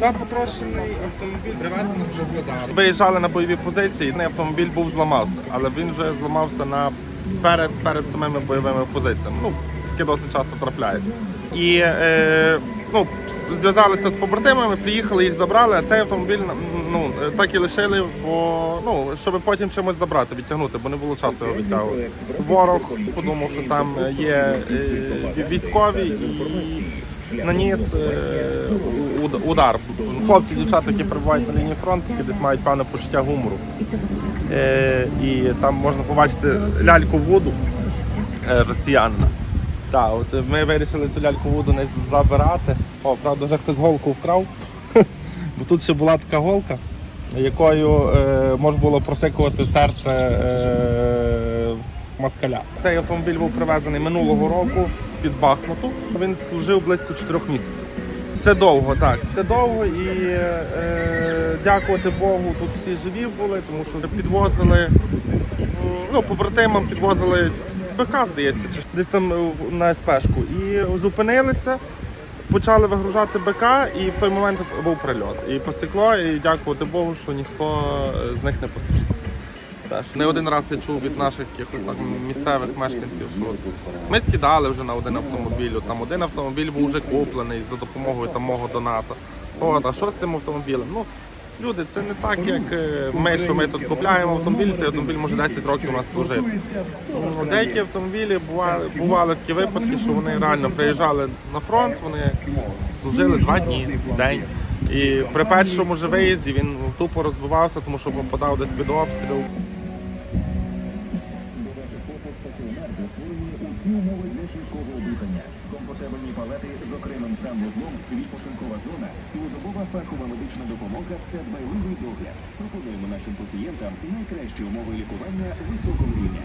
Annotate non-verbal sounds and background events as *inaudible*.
Це потрошений автомобіль привезений з Вугледара. Виїжджали на бойові позиції, і автомобіль був зламався, але він вже зламався на перед, перед самими бойовими позиціями. Ну, таке досить часто трапляється. І е, ну, зв'язалися з побратимами, приїхали, їх забрали, а цей автомобіль ну, так і лишили, бо ну, щоб потім чимось забрати, відтягнути, бо не було часу його відтягувати. Ворог подумав, що там є е, військові і наніс е, удар. Хлопці, дівчата, які перебувають на лінії фронту, які десь мають певне почуття гумору. Е, і там можна побачити ляльку Вуду е, росіянина. Так, от ми вирішили цю ляльку Вуду не забирати. О, правда, вже хтось голку вкрав. *laughs* Бо тут ще була така голка, якою е, можна було протикувати серце е, москаля. Цей автомобіль був привезений минулого року з-під Бахмуту. Він служив близько 4 місяців. Це довго, так. Це довго і е, дякувати Богу, тут всі живі були, тому що підвозили, ну, побратимам підвозили БК, здається, чи десь там е, на СПшку. І зупинилися, почали вигружати БК, і в той момент був прильот. І посікло, і дякувати Богу, що ніхто е, з них не постраждав. Не один раз я чув від наших якихось так місцевих мешканців, що ми скидали вже на один автомобіль. Там один автомобіль був вже куплений за допомогою там мого доната. От, а що з тим автомобілем? Ну, люди, це не так, як е, ми, що ми тут купляємо автомобіль, цей автомобіль може 10 років у нас служити. Ну, Деякі автомобілі бували, бували такі випадки, що вони реально приїжджали на фронт, вони служили два дні, день. І при першому же виїзді він тупо розбивався, тому що попадав десь під обстріл. Умови для швидкого дихання, комфортабельні палати з окремим санвузлом, відпочинкова зона, цілодобова фахова медична допомога та дбайливий догляд. Пропонуємо нашим пацієнтам найкращі умови лікування високого рівня.